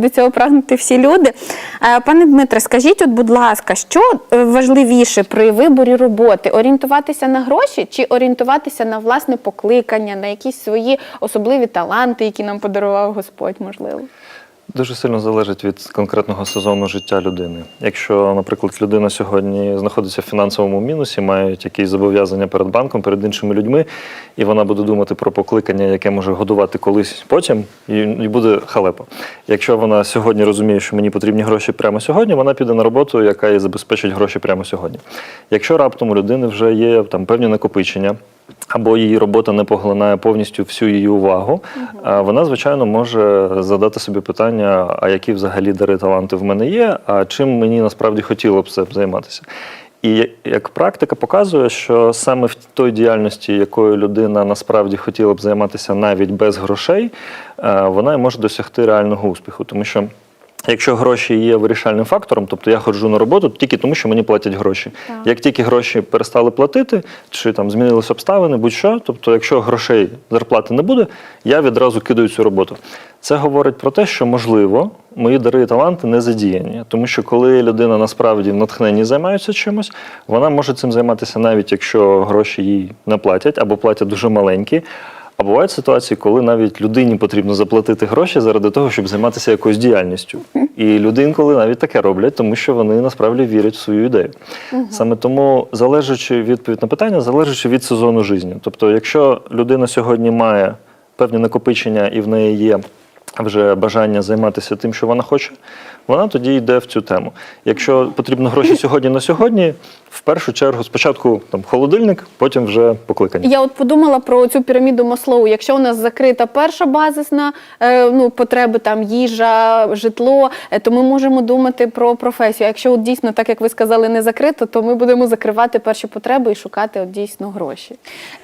До цього прагнути всі люди. Е, Пане Дмитре, скажіть, от, будь ласка, що е, важливіше при виборі роботи? Орієнтуватися на гроші чи орієнтуватися на власне покликання, на якісь свої особливі таланти, які нам подарував Господь, можливо? Дуже сильно залежить від конкретного сезону життя людини. Якщо, наприклад, людина сьогодні знаходиться в фінансовому мінусі, має якісь зобов'язання перед банком, перед іншими людьми, і вона буде думати про покликання, яке може годувати колись потім, і, буде халепа. Якщо вона сьогодні розуміє, що мені потрібні гроші прямо сьогодні, вона піде на роботу, яка їй забезпечить гроші прямо сьогодні. Якщо раптом у людини вже є там певні накопичення. Або її робота не поглинає повністю всю її увагу, а вона, звичайно, може задати собі питання, а які взагалі дари таланти в мене є, а чим мені насправді хотіло б цим займатися. І як практика показує, що саме в той діяльності, якою людина насправді хотіла б займатися навіть без грошей, е, вона може досягти реального успіху. Тому що Якщо гроші є вирішальним фактором, тобто я ходжу на роботу тільки тому, що мені платять гроші. Так. Як тільки гроші перестали платити, чи там змінились обставини, будь-що, тобто, якщо грошей зарплати не буде, я відразу кидаю цю роботу. Це говорить про те, що можливо мої дари і таланти не задіяні, тому що коли людина насправді в натхненні займається чимось, вона може цим займатися навіть якщо гроші їй не платять або платять дуже маленькі. А бувають ситуації, коли навіть людині потрібно заплатити гроші заради того, щоб займатися якоюсь діяльністю. І люди інколи навіть таке роблять, тому що вони насправді вірять в свою ідею. Саме тому, залежачи відповідь на питання, залежачи від сезону життя. Тобто, якщо людина сьогодні має певні накопичення і в неї є вже бажання займатися тим, що вона хоче, вона тоді йде в цю тему. Якщо потрібно гроші сьогодні на сьогодні, в першу чергу спочатку там холодильник, потім вже покликання. Я от подумала про цю піраміду Маслоу. Якщо у нас закрита перша базисна е, ну, потреби, там їжа, житло, е, то ми можемо думати про професію. А якщо от дійсно, так як ви сказали, не закрито, то ми будемо закривати перші потреби і шукати от дійсно гроші.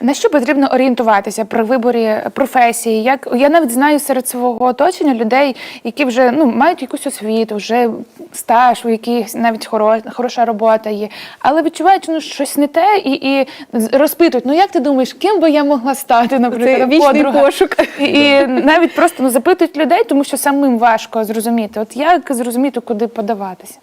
На що потрібно орієнтуватися при виборі професії? Як я навіть знаю серед свого оточення людей, які вже ну мають якусь освіту, вже стаж, у яких навіть хоро, хороша робота є, але відчувають, ну щось не те, і, і розпитують: ну як ти думаєш, ким би я могла стати, наприклад, Це подруга? пошук. І, і навіть просто ну, запитують людей, тому що самим важко зрозуміти. От як зрозуміти, куди подаватися?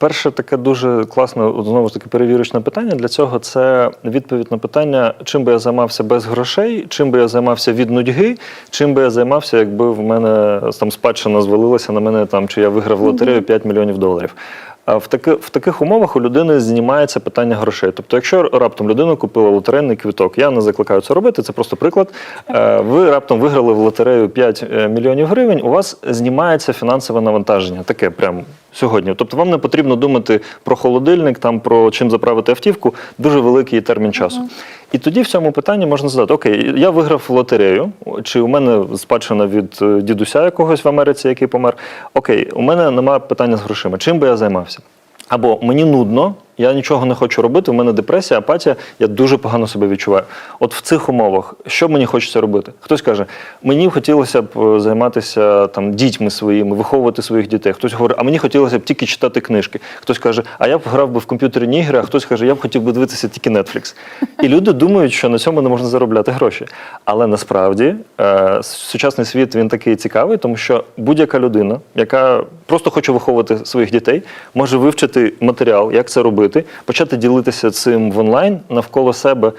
Перше таке дуже класне, знову ж таки, перевірочне питання для цього це відповідь на питання, чим би я займався без грошей, чим би я займався від нудьги, чим би я займався, якби в мене там спадщина звалилася на мене, там, чи я виграв лотерею 5 мільйонів доларів. В, таки, в таких умовах у людини знімається питання грошей. Тобто, якщо раптом людина купила лотерейний квиток, я не закликаю це робити, це просто приклад. Е, Ви раптом виграли в лотерею 5 е, мільйонів гривень, у вас знімається фінансове навантаження, таке прямо сьогодні. Тобто вам не потрібно думати про холодильник, там про чим заправити автівку, дуже великий термін часу. І тоді в цьому питанні можна задати: Окей, я виграв лотерею, чи у мене спадщина від е, дідуся якогось в Америці, який помер. Окей, у мене немає питання з грошима. Чим би я займався? Або мені нудно, я нічого не хочу робити, у мене депресія, апатія, я дуже погано себе відчуваю. От в цих умовах, що мені хочеться робити? Хтось каже, мені хотілося б е, займатися там дітьми своїми, виховувати своїх дітей. Хтось говорить, а мені хотілося б тільки читати книжки. Хтось каже, а я б грав би в комп'ютерні ігри, а хтось каже, я б хотів би дивитися тільки Netflix. І люди думають, що на цьому не можна заробляти гроші. Але насправді е, сучасний світ він такий цікавий, тому що будь-яка людина, яка просто хоче виховувати своїх дітей, може вивчити матеріал, як це робити, почати ділитися цим в онлайн навколо себе,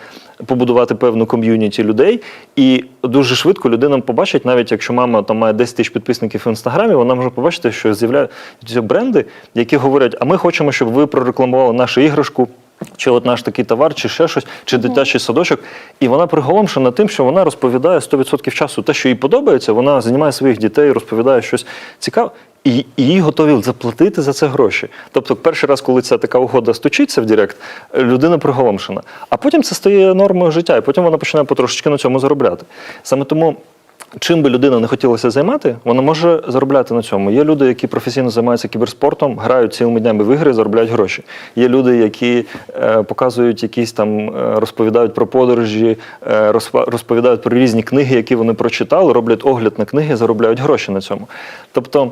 побудувати певну ком'юніті людей. І дуже швидко людина побачить, навіть якщо мама там має 10 тисяч підписників в інстаграмі, вона може побачити, що з'являються бренди, які говорять: а ми хочемо, щоб ви прорекламували нашу іграшку. Чи от наш такий товар, чи ще щось, чи дитячий садочок, і вона приголомшена тим, що вона розповідає 100% часу те, що їй подобається, вона знімає своїх дітей, розповідає щось цікаве, і, їй готові заплатити за це гроші. Тобто, перший раз, коли ця така угода стучиться в Директ, людина приголомшена. А потім це стає нормою життя, і потім вона починає потрошечки на цьому заробляти. Саме тому. Чим би людина не хотілося займати, вона може заробляти на цьому. Є люди, які професійно займаються кіберспортом, грають цілими днями в ігри, заробляють гроші. Є люди, які е, показують якісь там, е, розповідають про подорожі, е, розповідають про різні книги, які вони прочитали, роблять огляд на книги, заробляють гроші на цьому. Тобто,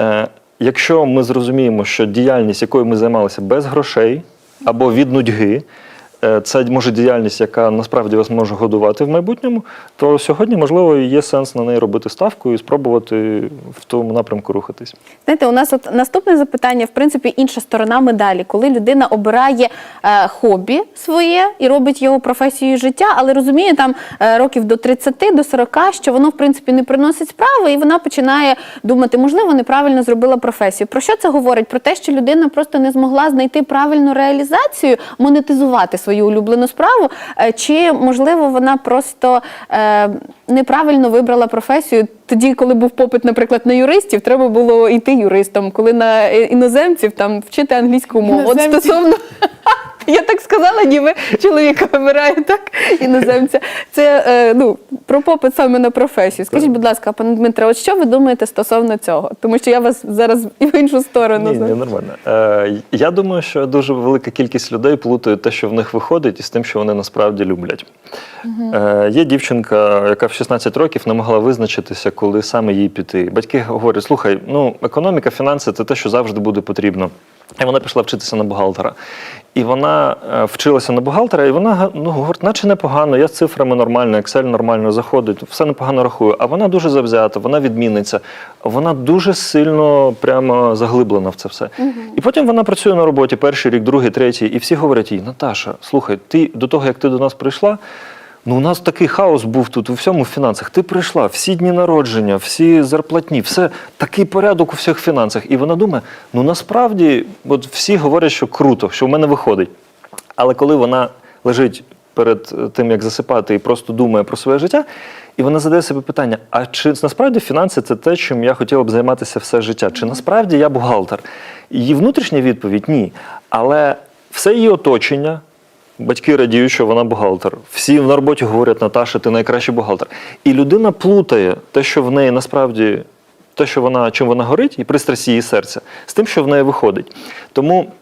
е, якщо ми зрозуміємо, що діяльність, якою ми займалися без грошей або від нудьги, це може діяльність, яка насправді вас може годувати в майбутньому, то сьогодні, можливо, є сенс на неї робити ставку і спробувати в тому напрямку рухатись. Знаєте, у нас от наступне запитання, в принципі, інша сторона медалі, коли людина обирає е, хобі своє і робить його професією життя, але розуміє там е, років до 30, до 40, що воно в принципі не приносить справи, і вона починає думати, можливо, неправильно зробила професію. Про що це говорить? Про те, що людина просто не змогла знайти правильну реалізацію, монетизувати свою улюблену справу, е, чи можливо вона просто е, неправильно вибрала професію. Тоді, коли був попит, наприклад, на юристів, треба було йти юристом, коли на е, іноземців там вчити англійську мову. От стосовно. Я так сказала, ніби чоловіка вибирає так іноземця. Це ну про попит саме на професію. Скажіть, будь ласка, пане Дмитре, от що ви думаєте стосовно цього? Тому що я вас зараз і в іншу сторону Ні, ні, знаю. нормально. Е, я думаю, що дуже велика кількість людей плутають те, що в них виходить, із тим, що вони насправді люблять. Е, є дівчинка, яка в 16 років не могла визначитися, коли саме їй піти. Батьки говорять: слухай, ну економіка, фінанси це те, що завжди буде потрібно. І вона пішла вчитися на бухгалтера. І вона е, вчилася на бухгалтера, і вона ну, говорить, наче непогано, я з цифрами нормально, Excel нормально заходить, все непогано рахую. А вона дуже завзята, вона відмінниця, вона дуже сильно прямо заглиблена в це все. І потім вона працює на роботі перший рік, другий, третій, і всі говорять їй: Наташа, слухай, ти до того, як ти до нас прийшла. Ну, у нас такий хаос був тут у всьому в фінансах. Ти прийшла, всі дні народження, всі зарплатні, все такий порядок у всіх фінансах. І вона думає: ну насправді, от всі говорять, що круто, що в мене виходить. Але коли вона лежить перед е, тим, як засипати, і просто думає про своє життя, і вона задає себе питання: а чи насправді фінанси це те, чим я хотіла б займатися все життя? Чи насправді я бухгалтер? Її внутрішня відповідь ні. Але все її оточення. Батьки радіють, що вона бухгалтер. Всі на роботі говорять, Наташа, ти найкращий бухгалтер. І людина плутає те, що в неї насправді те, що вона чим вона горить, і пристрасть її серця, з тим, що в неї виходить. Тому,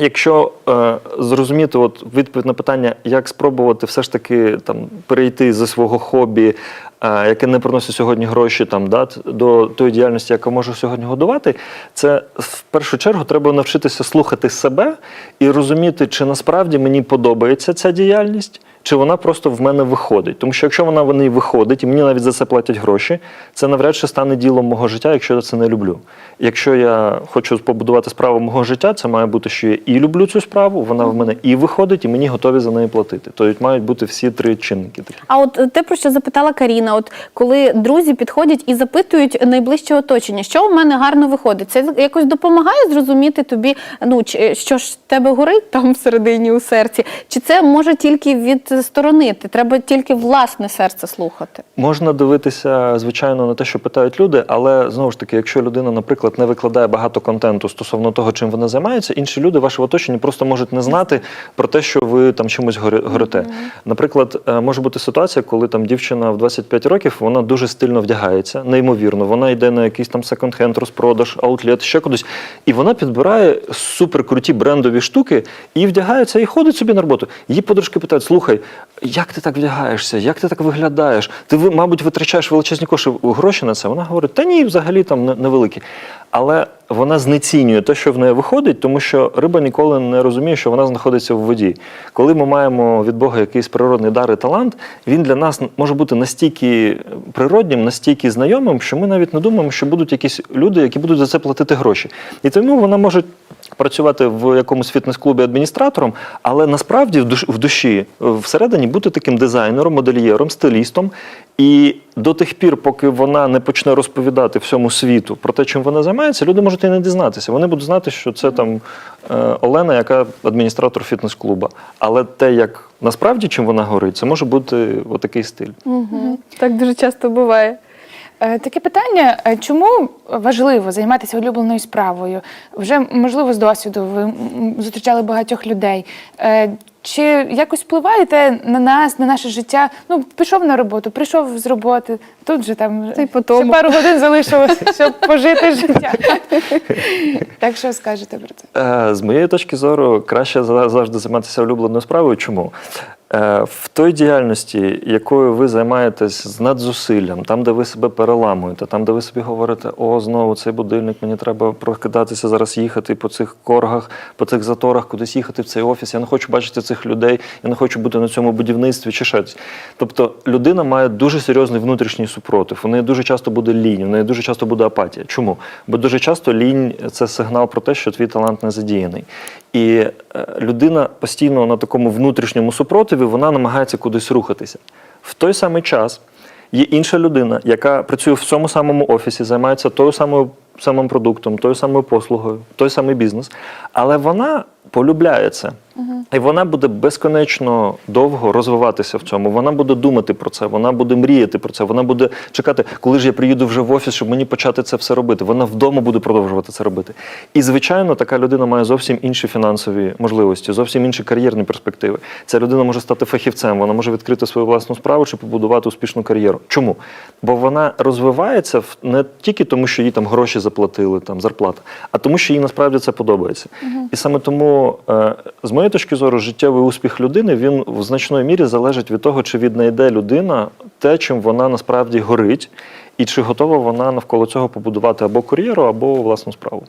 якщо е, зрозуміти от відповідь на питання, як спробувати все ж таки там перейти зі свого хобі, е, яке не приносить сьогодні гроші, там да, до тої діяльності, яка може сьогодні годувати, це в першу чергу треба навчитися слухати себе і розуміти, чи насправді мені подобається ця діяльність. Чи вона просто в мене виходить? Тому що якщо вона в неї виходить, і мені навіть за це платять гроші, це навряд чи стане ділом мого життя, якщо я це не люблю. Якщо я хочу побудувати справу мого життя, це має бути, що я і люблю цю справу, вона в мене і виходить, і мені готові за неї платити. Тобто мають бути всі три чинники. А от е, те, про що запитала Каріна, от коли друзі підходять і запитують найближче оточення, що в мене гарно виходить, це якось допомагає зрозуміти тобі, ну чи- що ж тебе горить там всередині у серці, чи це може тільки відсторонити? Треба тільки власне серце слухати. Можна дивитися, звичайно, на те, що питають люди, але знову ж таки, якщо людина, наприклад, не викладає багато контенту стосовно того, чим вона займається, інші люди в вашому оточенні просто можуть не знати про те, що ви там чимось горите. Наприклад, е, може бути ситуація, коли там дівчина в 25 років вона дуже стильно вдягається, неймовірно. Вона йде на якийсь там секонд-хенд, розпродаж, аутлет, ще кудись, і вона підбирає суперкруті брендові штуки і вдягається і ходить собі на роботу. Її подружки питають: слухай, як ти так вдягаєшся? Як ти так виглядаєш? Ти мабуть, витрачаєш величезні кошти гроші на це. Вона говорить: та ні, взагалі там невеликі. Але вона знецінює те, що в неї виходить, тому що риба ніколи не розуміє, що вона знаходиться в воді. Коли ми маємо від Бога якийсь природний дар і талант, він для нас може бути настільки природнім, настільки знайомим, що ми навіть не думаємо, що будуть якісь люди, які будуть за це платити гроші. І тому вона може працювати в якомусь фітнес-клубі адміністратором, але насправді в душ- в душі е, всередині бути таким дизайнером, модельєром, стилістом. І до тих пір, поки вона не почне розповідати всьому світу про те, чим вона займається, люди можуть і не дізнатися. Вони будуть знати, що це там е, Олена, яка адміністратор фітнес-клуба. Але те, як насправді чим вона горить, це може бути отакий стиль. Угу. Так дуже часто буває. Е, Таке питання: е, чому важливо займатися улюбленою справою? Вже можливо з досвіду ви зустрічали багатьох людей. Е, Чи якось впливаєте на нас, на наше життя? Ну, пішов на роботу, прийшов з роботи, тут же там Та й по ще пару годин залишилося, щоб пожити життя. Так що скажете про це? З моєї точки зору, краще завжди займатися улюбленою справою. Чому? Е, В той діяльності, якою ви займаєтесь з надзусиллям, там, де ви себе переламуєте, там, де ви собі говорите, о, знову цей будильник, мені треба прокидатися зараз їхати по цих коргах, по цих заторах, кудись їхати в цей офіс. Я не хочу бачити цих людей, я не хочу бути на цьому будівництві чи щось. Тобто людина має дуже серйозний внутрішній супротив. У неї дуже часто буде лінь, у неї дуже часто буде апатія. Чому? Бо дуже часто лінь це сигнал про те, що твій талант не задіяний. І е, людина постійно на такому внутрішньому супротиві вона намагається кудись рухатися. В той самий час є інша людина, яка працює в цьому самому офісі, займається тою самою самим продуктом, тою самою послугою, той самий бізнес, але вона полюбляє це. І вона буде безконечно довго розвиватися в цьому. Вона буде думати про це, вона буде мріяти про це, вона буде чекати, коли ж я приїду вже в офіс, щоб мені почати це все робити. Вона вдома буде продовжувати це робити. І, звичайно, така людина має зовсім інші фінансові можливості, зовсім інші кар'єрні перспективи. Ця людина може стати фахівцем, вона може відкрити свою власну справу чи побудувати успішну кар'єру. Чому? Бо вона розвивається не тільки тому, що їй там гроші заплатили, там зарплата, а тому, що їй насправді це подобається. І саме тому, е, з моєї точки зору, життєвий успіх людини він в значної мірі залежить від того, чи віднайде людина те, чим вона насправді горить, і чи готова вона навколо цього побудувати або кар'єру, або власну справу.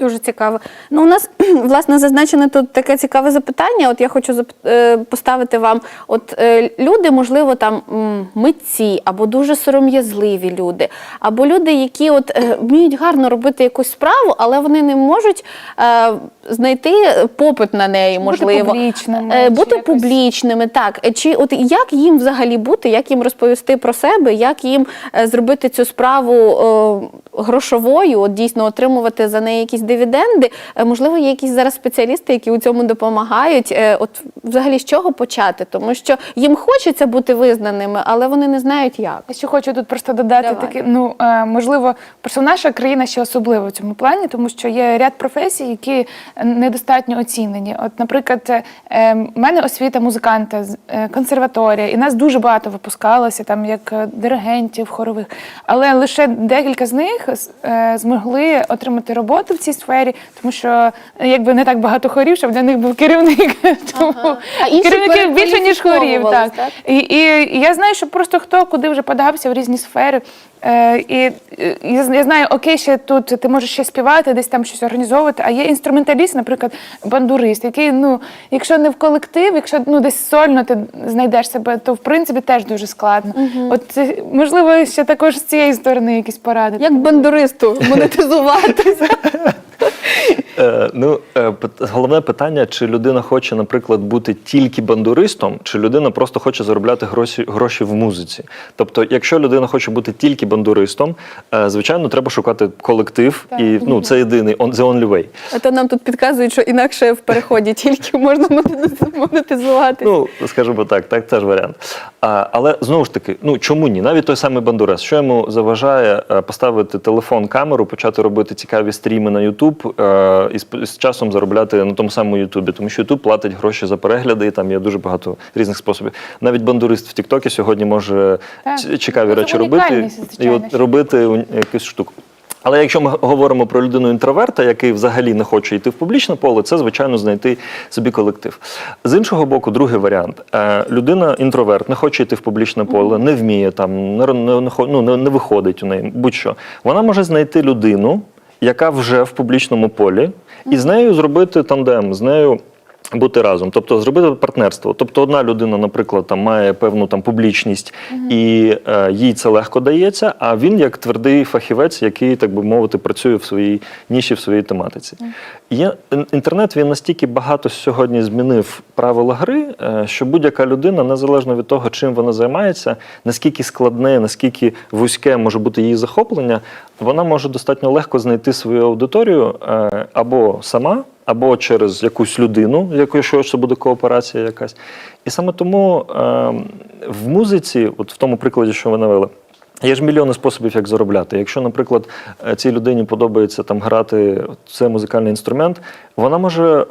Дуже цікаво. Ну, у нас власне зазначене тут таке цікаве запитання. От я хочу е, поставити вам: от е, люди, можливо, там митці, або дуже сором'язливі люди, або люди, які от е, вміють гарно робити якусь справу, але вони не можуть е, знайти попит на неї, Бути публічними, бути якось- публічними, так. Чи от як їм взагалі бути, як їм розповісти про себе, як їм зробити цю справу е, грошовою, от дійсно отримувати за неї якісь дивіденди? Е, можливо, є якісь зараз спеціалісти, які у цьому допомагають. Е, от взагалі з чого почати? Тому що їм хочеться бути визнаними, але вони не знають як. Я ще хочу тут просто додати Давай. таке. Ну е, можливо, просто наша країна ще особлива в цьому плані, тому що є ряд професій, які недостатньо оцінені. От, наприклад, в мене освіта музиканта, консерваторія, і нас дуже багато випускалося, там як диригентів, хорових. Але лише декілька з них змогли отримати роботу в цій сфері, тому що е, якби не так багато хорів, щоб для них був керівник. Тому А керівників більше ніж хорів. Так. так? І, і, і я знаю, що просто хто куди вже подався в різні сфери. Е, і е, я, знаю, окей, ще тут ти можеш ще співати, десь там щось організовувати. А є інструменталіст, наприклад, бандурист, який, ну, якщо не в колектив, якщо ну десь сольно ти знайдеш себе, то в принципі теж дуже складно. От можливо, ще також з цієї сторони якісь поради. Як бандуристу монетизуватися? Е, ну, е, головне питання, чи людина хоче, наприклад, бути тільки бандуристом, чи людина просто хоче заробляти гроші, гроші в музиці. Тобто, якщо людина хоче бути тільки бандуристом, е, звичайно, треба шукати колектив, Так. і ну, це єдиний on, the only way. А то нам тут підказують, що інакше в переході тільки можна монетизуватися. Ну, скажімо так, так теж варіант. А, але знову ж таки, ну чому ні? Навіть той самий бандурес, що йому заважає поставити телефон, камеру, почати робити цікаві стріми на YouTube е, і з, з часом заробляти на тому самому Ютубі, тому що YouTube платить гроші за перегляди, і там є дуже багато різних способів. Навіть бандурист в Тіктокі сьогодні може Так. цікаві Ну, речі робити і от робити якусь штуку. Але якщо ми говоримо про людину інтроверта, який взагалі не хоче йти в публічне поле, це звичайно знайти собі колектив. З іншого боку, другий варіант: Е, людина інтроверт, не хоче йти в публічне поле, не вміє там, не, не, не, ну, не, не виходить у неї. Будь-що. Вона може знайти людину, яка вже в публічному полі, і з нею зробити тандем, з нею. Бути разом, тобто зробити партнерство. Тобто, одна людина, наприклад, там має певну там публічність, і е, їй це легко дається. А він як твердий фахівець, який, так би мовити, працює в своїй ніші, в своїй тематиці. Є інтернет. Він настільки багато сьогодні змінив правила гри, е, що будь-яка людина, незалежно від того, чим вона займається, наскільки складне, наскільки вузьке може бути її захоплення, вона може достатньо легко знайти свою аудиторію е, або сама або через якусь людину, з якою що це буде кооперація якась. І саме тому е, в музиці, от в тому прикладі, що ви навели, Є ж мільйони способів, як заробляти. Якщо, наприклад, е, цій людині подобається там грати цей музикальний інструмент, вона може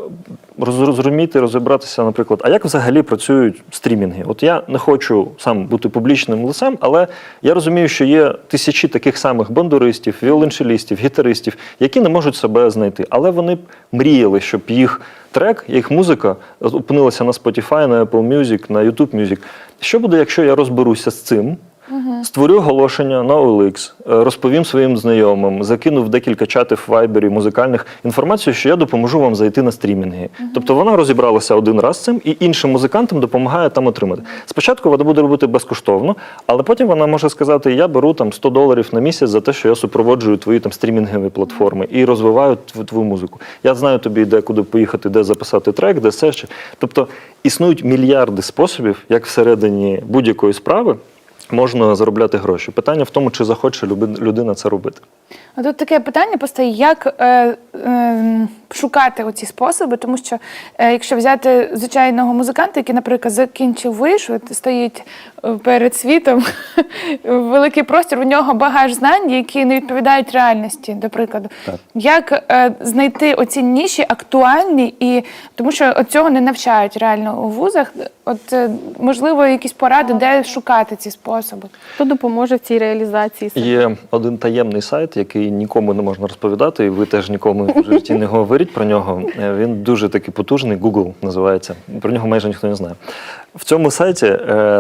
роз- розуміти, розібратися, наприклад, а як взагалі працюють стрімінги? От я не хочу сам бути публічним лицем, але я розумію, що є тисячі таких самих бандуристів, віолончелістів, гітаристів, які не можуть себе знайти, але вони мріяли, щоб їх трек, їх музика опинилася на Spotify, на Apple Music, на YouTube Music. Що буде, якщо я розберуся з цим? Створю оголошення на OLX, е, розповім своїм знайомим, закинув декілька чатів в вайбері музикальних інформацію, що я допоможу вам зайти на стрімінги. Тобто вона розібралася один раз з цим і іншим музикантам допомагає там отримати. Спочатку вона буде робити безкоштовно, але потім вона може сказати: Я беру там 100 доларів на місяць за те, що я супроводжую твої там стрімінгові платформи і розвиваю твою музику. Я знаю тобі, де куди поїхати, де записати трек, де все ще. Тобто існують мільярди способів, як всередині будь-якої справи можна заробляти гроші. Питання в тому, чи захоче людина це робити. А Тут таке питання постає, як е, е, шукати оці способи, тому що е, якщо взяти звичайного музиканта, який, наприклад, закінчив вишу, стоїть е, перед світом великий простір, у нього багаж знань, які не відповідають реальності, до прикладу. Так. Як е, знайти оці ніші актуальні, і тому що цього не навчають реально у вузах. От е, можливо, якісь поради, де шукати ці способи. Хто допоможе в цій реалізації? Є один таємний сайт, який нікому не можна розповідати, і ви теж нікому в житті не говоріть про нього. Е, Він дуже такий потужний, Google називається. Про нього майже ніхто не знає. В цьому сайті е,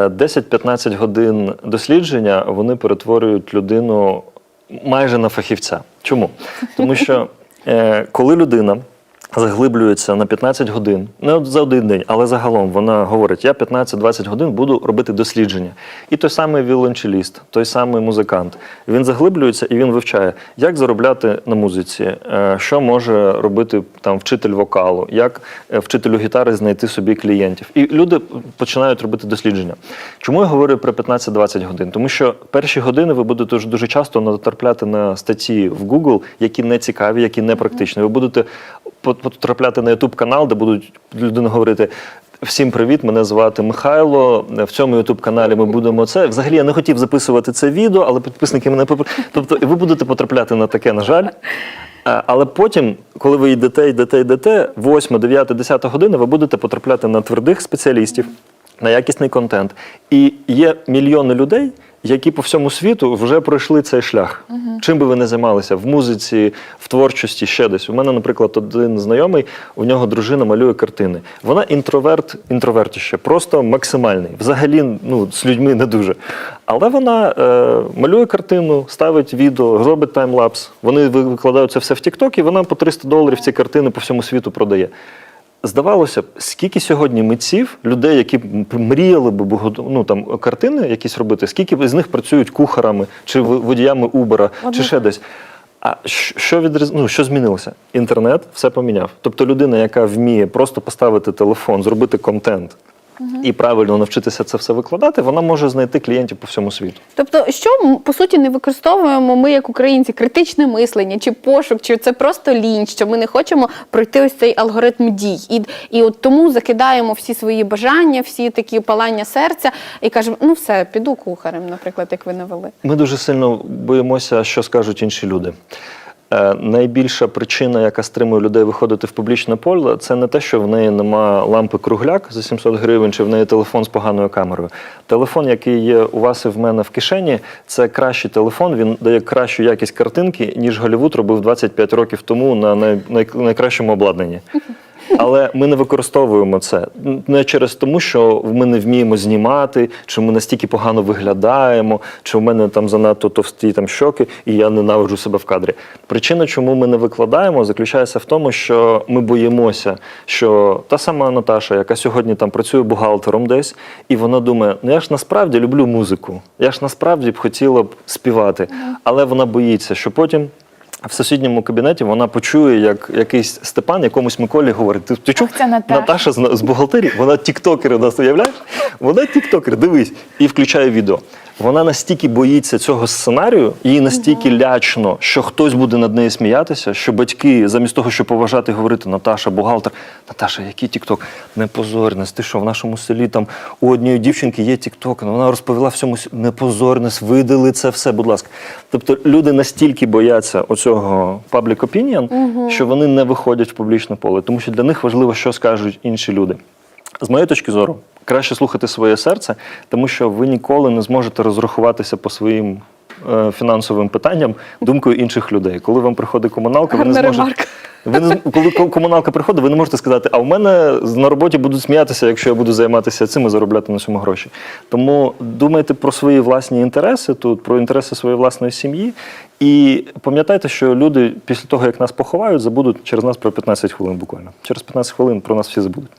10-15 годин дослідження вони перетворюють людину майже на фахівця. Чому? Тому що е, коли людина заглиблюється на 15 годин, не за один день, але загалом вона говорить: я 15-20 годин буду робити дослідження. І той самий віолончеліст, той самий музикант, він заглиблюється і він вивчає, як заробляти на музиці, е, що може робити там вчитель вокалу, як е, вчителю гітари знайти собі клієнтів. І люди починають робити дослідження. Чому я говорю про 15-20 годин? Тому що перші години ви будете дуже- часто натрапляти на статті в Google, які не цікаві, які не практичні. Ви будете потрапляти на YouTube канал, де будуть людина говорити. Всім привіт, мене звати Михайло. В цьому youtube каналі ми будемо це. Взагалі я не хотів записувати це відео, але підписники мене Тобто, ви будете потрапляти на таке, на жаль. Але потім, коли ви йдете, йдете, йдете, 8, 9, 10 година, ви будете потрапляти на твердих спеціалістів, на якісний контент. І є мільйони людей, які по всьому світу вже пройшли цей шлях. Чим би ви не займалися в музиці, в творчості, ще десь. У мене, наприклад, один знайомий, у нього дружина малює картини. Вона інтроверт, інтровертіще, просто максимальний. Взагалі, ну, з людьми не дуже. Але вона е, малює картину, ставить відео, робить таймлапс. Вони ви- викладають це все в TikTok, і вона по 300 доларів ці картини по всьому світу продає. Здавалося б, скільки сьогодні митців, людей, які мріяли б ну, там, картини якісь робити, скільки з них працюють кухарами чи водіями Убера, чи ще десь. А що відріз... ну, що змінилося? Інтернет все поміняв. Тобто людина, яка вміє просто поставити телефон, зробити контент і правильно навчитися це все викладати, вона може знайти клієнтів по всьому світу. Тобто, що по суті не використовуємо ми як українці критичне мислення чи пошук, чи це просто лінь, що ми не хочемо пройти ось цей алгоритм дій, і, і от тому закидаємо всі свої бажання, всі такі палання серця, і кажемо, ну все, піду кухарем, наприклад, як ви навели. Ми дуже сильно боїмося, що скажуть інші люди. Е, найбільша причина, яка стримує людей виходити в публічне поле, це не те, що в неї нема лампи кругляк за 700 гривень, чи в неї телефон з поганою камерою. Телефон, який є у вас і в мене в кишені, це кращий телефон. Він дає кращу якість картинки, ніж Голівуд робив 25 років тому на най- най- найкращому обладнанні. Але ми не використовуємо це не через тому, що ми не вміємо знімати, чи ми настільки погано виглядаємо, чи в мене там занадто товсті там щоки, і я ненавиджу себе в кадрі. Причина, чому ми не викладаємо, заключається в тому, що ми боїмося, що та сама Наташа, яка сьогодні там працює бухгалтером десь, і вона думає: ну я ж насправді люблю музику, я ж насправді б хотіла б співати, але вона боїться, що потім. В сусідньому кабінеті вона почує, як якийсь Степан якомусь Миколі говорить: ти, ти чув? Ах, це Наташа. Наташа з, з бухгалтерії, вона тіктокер у нас уявляєш? Вона тіктокер, дивись, і включає відео. Вона настільки боїться цього сценарію, їй настільки лячно, що хтось буде над нею сміятися, що батьки, замість того, щоб поважати, говорити Наташа, бухгалтер, Наташа, який тікток? Не. Ти що в нашому селі там у однієї дівчинки є тікток. ну, Вона розповіла всьому не позорність, видали це все, будь ласка. Тобто люди настільки бояться оцього public opinion, що вони не виходять в публічне поле, тому що для них важливо, що скажуть інші люди. З моєї точки зору, краще слухати своє серце, тому що ви ніколи не зможете розрахуватися по своїм е, фінансовим питанням думкою інших людей. Коли вам приходить комуналка, ви не зможете. Ви не коли комуналка приходить, ви не можете сказати, а в мене на роботі будуть сміятися, якщо я буду займатися цим і заробляти на цьому гроші. Тому думайте про свої власні інтереси тут, про інтереси своєї власної сім'ї. І пам'ятайте, що люди після того, як нас поховають, забудуть через нас про 15 хвилин буквально. Через 15 хвилин про нас всі забудуть.